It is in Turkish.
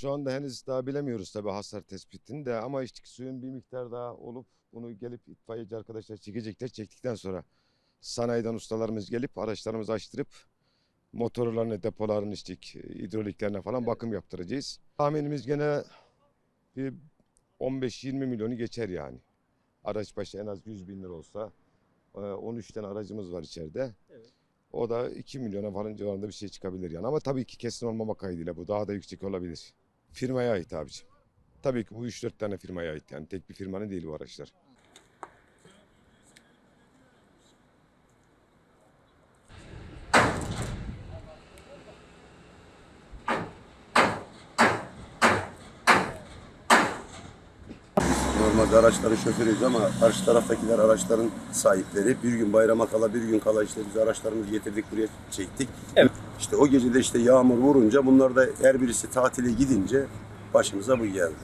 Şu anda henüz daha bilemiyoruz tabii hasar tespitini de ama içtik suyun bir miktar daha olup bunu gelip itfaiyeci arkadaşlar çekecekler. Çektikten sonra sanayiden ustalarımız gelip araçlarımızı açtırıp motorlarını, depolarını içtik, hidroliklerine falan bakım yaptıracağız. Tahminimiz gene bir 15-20 milyonu geçer yani. Araç başı en az 100 bin lira olsa e, 13 tane aracımız var içeride. Evet. O da 2 milyona falan civarında bir şey çıkabilir yani. Ama tabii ki kesin olmama kaydıyla bu daha da yüksek olabilir. Firmaya ait abicim. Tabii ki bu 3-4 tane firmaya ait yani. Tek bir firmanın değil bu araçlar. Normalde araçların şoförüyüz ama karşı taraftakiler araçların sahipleri. Bir gün bayrama kala bir gün kala işte biz araçlarımızı getirdik buraya çektik. Evet. İşte o gece de işte yağmur vurunca bunlar da her birisi tatile gidince başımıza bu geldi.